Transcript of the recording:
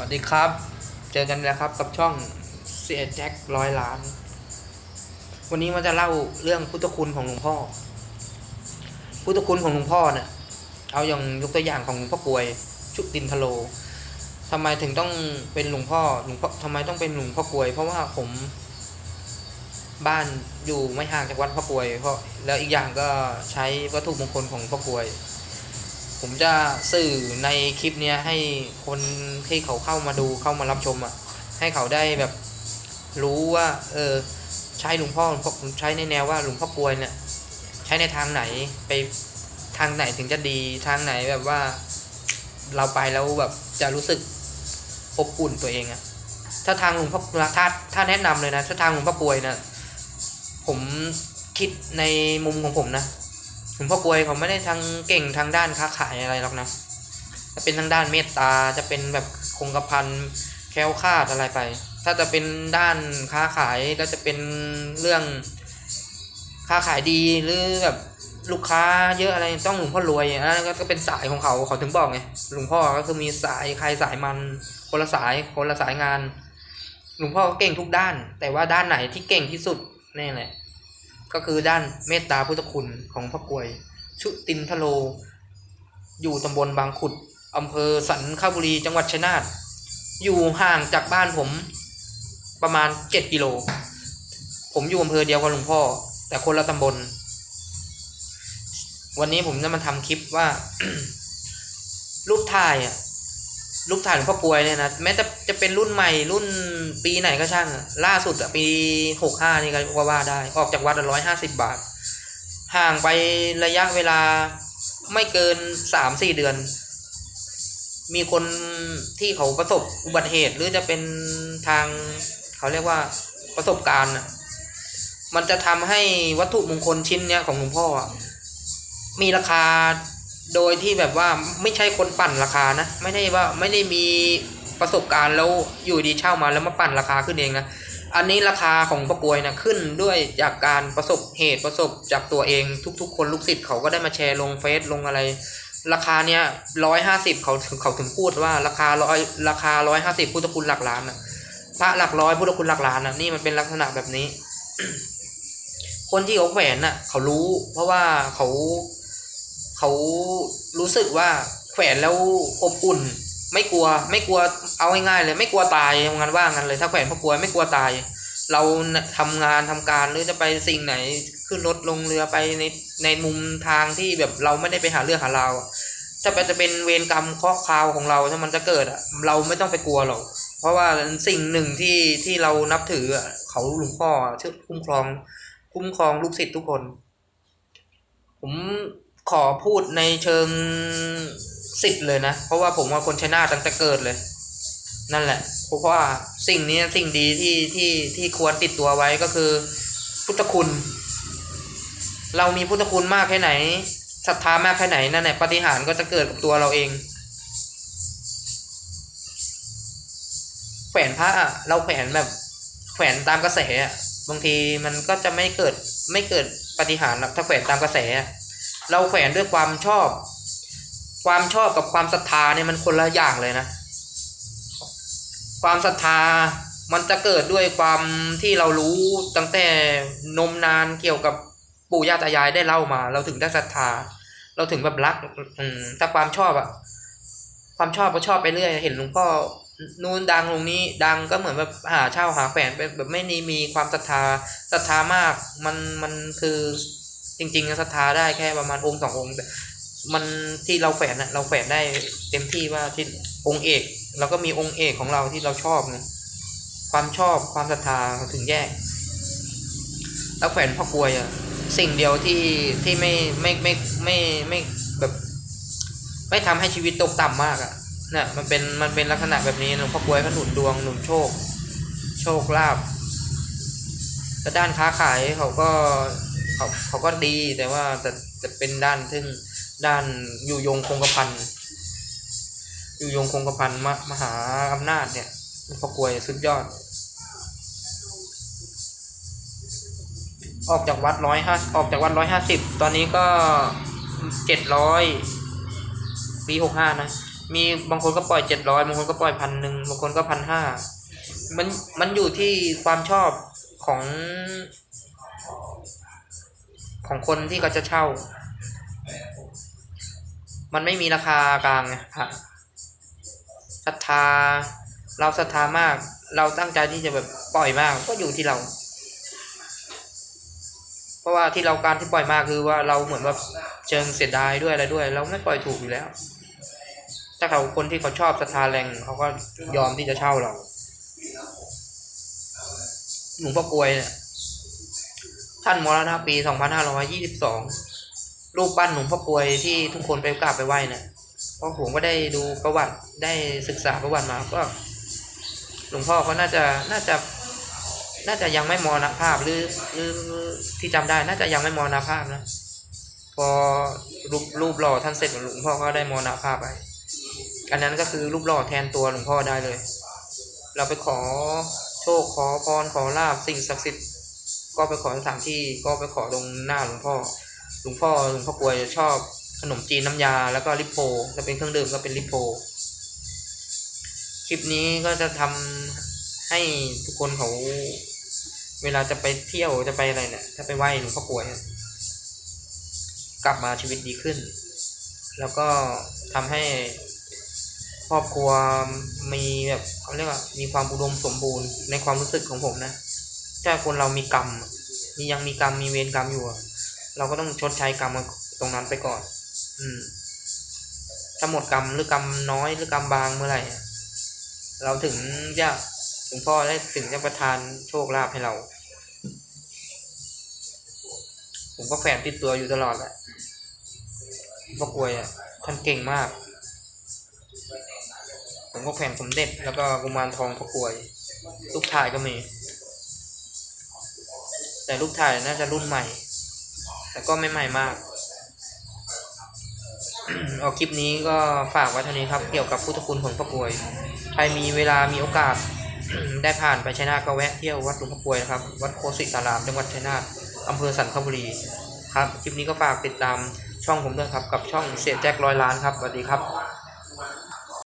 วัสดีครับ เจอกันแล้วครับกับช่องเสียแจ็คร้อยล้าน วันนี้มันจะเล่าเรื่องพุทธคุณของหลวงพ่อ พุทธคุณของหลวงพ่อเนี่ยเอาอย่างยกตัวอย่างของหลวงพ่อกวย ชุตินทโลทำไมถึงต้องเป็นหลวงพ่อหลวงพ่อทำไมต้องเป็นหลวงพ่อกวย เพราะว่าผม บ้านอยู่ไม่ห่างจากวัดพ่อกวย เพราะแล้วอีกอย่างก็ใช้วัตถุมงคลของพ่อกวย ผมจะสื่อในคลิปเนี้ยให้คนที่เขาเข้ามาดูเข้ามารับชมอะ ให้เขาได้แบบรู้ว่า เออ ใช้หลวงพ่อหลวงพ่อผมใช้ในแนวว่าหลวงพ่อกลวยเนี่ยใช้ในทางไหนไปทางไหนถึงจะดีทางไหนแบบว่า เราไปแล้วแบบจะรู้สึกอบอุ่นตัวเองอะถ้าทางหลวงพ่อถ้าถ้าแนะนำเลยนะ ถ้าทางหลวงพ่อกลวยนะผมคิดในมุมของผมนะ ลวงพ่อกวยเขาไม่ได้ทางเก่งทางด้านค้าขายอะไรหรอกนะจะเป็นทางด้านเมตตาจะเป็นแบบคงกระพันแคล้วคาดอะไรไป ถ้าจะเป็นด้านค้าขายแล้วจะเป็นเรื่องค้าขายดีหรือแบบลูกค้าเยอะอะไรต้องหลวงพ่อรวยอันนั้นก็เป็นสายของเขาเขาถึงบอกไงหลวงพ่อก็คือมีสายใครสายมันคนละสายคนละสายงานหลวงพ่อก็เก่งทุกด้าน แต่ว่าด้านไหนที่เก่งที่สุดนี่แหละ ก็คือด้านเมตตาพุทธคุณของพระกวย ชุตินทโล อยู่ตำบลบางขุดอำเภอสันคบุรีจังหวัดชัยนาทอยู่ห่างจากบ้านผมประมาณเจ็ดกิโล ผมอยู่อำเภอเดียวกับหลวงพ่อ แต่คนละตำบล วันนี้ผมจะมาทำคลิปว่า รูปถ่ายอะ รูปถ่ายหลวงพ่อกลวยเนี่ยนะแม้จะจะเป็นรุ่นใหม่รุ่นปีไหนก็ช่าง ล่าสุดอะปีหกห้านี่ก็ว่าได้ ออกจากวัดร้อยห้าสิบบาท ห่างไประยะเวลาไม่เกินสามสี่เดือน มีคนที่เขาประสบอุบัติเหตุ หรือจะเป็นทางเขาเรียกว่าประสบการณ์มันจะทำให้วัตถุมงคลชิ้นเนี้ยของหลวงพ่อ มีราคา โดยที่แบบว่าไม่ใช่คนปั่นราคานะ ไม่ได้ว่าไม่ได้มีประสบการณ์แล้วอยู่ดีเช่ามาแล้วมาปั่นราคาขึ้นเองนะ อันนี้ราคาของประกวยนะขึ้นด้วยจากการประสบเหตุประสบจากตัวเอง ทุก ๆ คนลูกศิษย์เขาก็ได้มาแชร์ลงเฟซลงอะไร ราคาเนี้ยร้อยห้าสิบเขาเขาถึงพูดว่าราคาร้อยราคาร้อยห้าสิบพุทธคุณหลักล้านนะพระหลักร้อยพุทธคุณหลักล้านนะนี่มันเป็นลักษณะแบบนี้ คนที่เขาแขวนน่ะเขารู้ เพราะว่าเขา เขารู้สึกว่าแขวนแล้วอบอุ่น ไม่กลัวไม่กลัวเอาง่ายๆเลย ไม่กลัวตายทำงานว่างันเลย ถ้าแขวนพราะกลัวไม่กลัวตาย เราทำงานทำการหรือจะไปสิ่งไหนขึ้นรถลงเรือไปในในมุมทางที่แบบเราไม่ได้ไปหาเรื่องหาราวอะถ้าจะเป็นเวรกรรมเคราะห์คราวของเราถ้ามันจะเกิดอะเราไม่ต้องไปกลัวหรอกเพราะว่าสิ่งหนึ่งที่ที่เรานับถืออะเขาหลวงพ่อชื่อคุ้มครอง คุ้มครองลูกศิษย์ทุกคน ผม ขอพูดในเชิงสิทธิ์เลยนะ เพราะว่าผมว่าคนชนาทตั้งแต่เกิดเลย นั่นแหละเพราะว่าสิ่งนี้สิ่งดีที่ที่ที่ควรติดตัวไว้ก็คือ พุทธคุณ เรามีพุทธคุณมากแค่ไหนศรัทธามากแค่ไหนนั่นแหละปฏิหารก็จะเกิดกับตัวเราเองแขวนพระอะเราแขวนแบบแขวนตามกระแสอะบางทีมันก็จะไม่เกิดไม่เกิดปฏิหารหรอกถ้าแขวนตามกระแสอะ เราแขวนด้วยความชอบ ความชอบกับความศรัทธาเนี่ยมันคนละอย่างเลยนะ ความศรัทธามันจะเกิดด้วยความที่เรารู้ตั้งแต่นมนานเกี่ยวกับปู่ย่าตายายได้เล่ามา เราถึงได้ศรัทธา เราถึงแบบรักอืมถ้าความชอบอะความชอบก็ชอบไปเรื่อยเห็นหลวงพ่อนู่นดังตรงนี้ดังก็เหมือนแบบหาเช่าหาแฝนไปแบบไม่ได้มีความศรัทธาศรัทธามาก มันมันคือ จริงๆศรัทธาได้แค่ประมาณองค์สององค์แต่มันที่เราแฝนะเราแฝนได้เต็มที่ว่าที่องค์เอกเราก็มีองค์เอกของเราที่เราชอบไงความชอบความศรัทธาถึงแยก แล้วแขวนพ่อกลวยอะสิ่งเดียวที่ที่ไม่ไม่ไม่ไม่ไม่แบบไม่ทำให้ชีวิตตกต่ำมากอะเนี่ยมันเป็นมันเป็นลักษณะแบบนี้หลวงพ่อกลวยก็หนุนดวงหนุนโชค โชคลาภแต่ด้านค้าขายเขาก็ เขาเขาก็ดีแต่ว่าแต่จะเป็นด้านซึ่งด้านอยู่ยงคงกระพันอยู่ยงคงกระพันมมหาอำนาจเนี่ยพอกลวยสุดยอด ออกจากวัดร้อยห้าออกจากวัดร้อยห้าสิบตอนนี้ก็เจ็ดร้อยปีหกห้านะ มีบางคนก็ปล่อยเจ็ดร้อยบางคนก็ปล่อยพันหนึ่งบางคนก็พันห้ามันมันอยู่ที่ความชอบของ ของคนที่เขาจะเช่า มันไม่มีราคากลางไงพระศรัทธา เราศรัทธามาก เราตั้งใจที่จะแบบปล่อยมากก็อยู่ที่เรา เพราะว่าที่เราการที่ปล่อยมากคือว่าเราเหมือนว่าเชิงเสียดายด้วยอะไรด้วย เราไม่ปล่อยถูกอยู่แล้ว ถ้าเขาคนที่เขาชอบศรัทธาแรงเขาก็ยอมที่จะเช่าเราหลวงพ่อกลวยเนี่ย ท่านมรณะปี 2522 รูปปั้นหลวงพ่อกลวยที่ทุกคนไปกราบไปไหว้เนี่ยเพราะผมก็ได้ดูประวัติได้ศึกษาประวัติมาก็หลวงพ่อเขาน่าจะน่าจะ น่าจะยังไม่มรณภาพหรือหรือที่จำได้น่าจะยังไม่มรณภาพนะพอรูปรูปหล่อท่านเสร็จหลวงพ่อก็ได้มรณภาพไปอันนั้นก็คือรูปหล่อแทนตัวหลวงพ่อได้เลย เราไปขอโชคขอพรขอลาบสิ่งศักดิ์สิทธิ์ ก็ไปขอสถานที่ก็ไปขอตรงหน้าหลวงพ่อหลวงพ่อหลวงพ่อกลวยชอบขนมจีนน้ำยาแล้วก็ลิปโพถ้าเป็นเครื่องดื่มก็เป็นลิปโพคลิปนี้ก็จะทำให้ทุกคนเขาเวลาจะไปเที่ยวจะไปอะไรเนี่ยถ้าไปไหว้หลวงพ่อกลวยเนี่ยกลับมาชีวิตดีขึ้น แล้วก็ทำให้ครอบครัวมีแบบเขาเรียกว่ามีความอุดมสมบูรณ์ในความรู้สึกของผมนะ ถ้าคนเรามีกรรม มียังมีกรรมมีเวรกรรมอยู่ เราก็ต้องชดใช้กรรมตรงนั้นไปก่อน อืม ถ้าหมดกรรมหรือกรรมน้อยหรือกรรมบางเมื่อไหร่เราถึงจะหลวงพ่อได้ถึงจะประทานโชคลาภให้เรา ผมก็แฝงติดตัวอยู่ตลอดแหละพ่อกลวยอะท่านเก่งมาก ผมก็แขวนสมเด็จแล้วก็กุมารทองพ่อกลวยลูกถ่ายก็มี แต่ลูกถ่ายน่าจะรุ่นใหม่ แต่ก็ไม่ใหม่มากเอาคลิปนี้ก็ฝากไว้เท่านี้ครับ เกี่ยวกับพุทธคุณของพ่อกลวย ใครมีเวลามีโอกาส ได้ผ่านไปชัยนาทก็แวะเที่ยววัดหลวงพ่อกลวยนะครับ วัดโคสิตาราม จังหวัดชัยนาทอำเภอสันคบุรีครับ คลิปนี้ก็ฝากติดตามช่องผมด้วยครับ กับช่องเสียแจ็คร้อยล้านครับ สวัสดีครับ